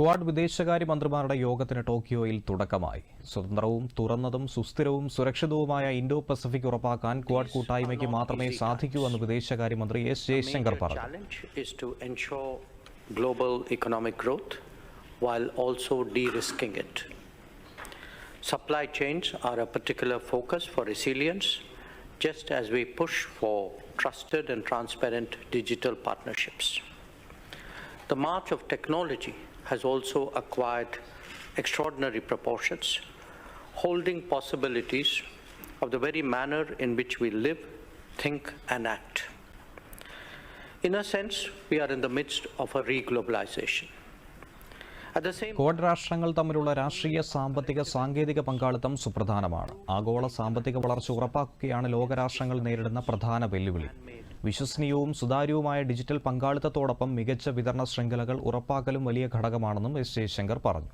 Quad വിദേശകാര്യ മന്ത്രിമാരുടെ യോഗത്തിന് ടോക്കിയോയിൽ തുടക്കമായി. സ്വതന്ത്രവും തുറന്നതും സുസ്ഥിരവും സുരക്ഷിതവുമായ ഇൻഡോ പസഫിക് ഉറപ്പാക്കാൻ ക്വാഡ് കൂട്ടായ്മയ്ക്ക് മാത്രമേ സാധിക്കൂ എന്ന് വിദേശകാര്യമന്ത്രി എസ് ജയശങ്കർ പറഞ്ഞു. The march of technology has also acquired extraordinary proportions, holding possibilities of the very manner in which we live, think, and act. In a sense, we are in the midst of a reglobalization. At the same രാഷ്ട്രങ്ങൾ തമ്മിലുള്ള രാഷ്ട്രീയ സാമ്പത്തിക സാങ്കേതിക പങ്കാളിത്തം സുപ്രധാനമാണ്. ആഗോള സാമ്പത്തിക വളർച്ച ഉറപ്പാക്കുകയാണ് ലോകരാഷ്ട്രങ്ങൾ നേരിടുന്ന പ്രധാന വെല്ലുവിളി. വിശ്വസനീയവും സുതാര്യവുമായ ഡിജിറ്റൽ പങ്കാളിത്തത്തോടൊപ്പം മികച്ച വിതരണ ശൃംഖലകൾ ഉറപ്പാക്കലും വലിയ ഘടകമാണെന്നും എസ് ജയശങ്കർ പറഞ്ഞു.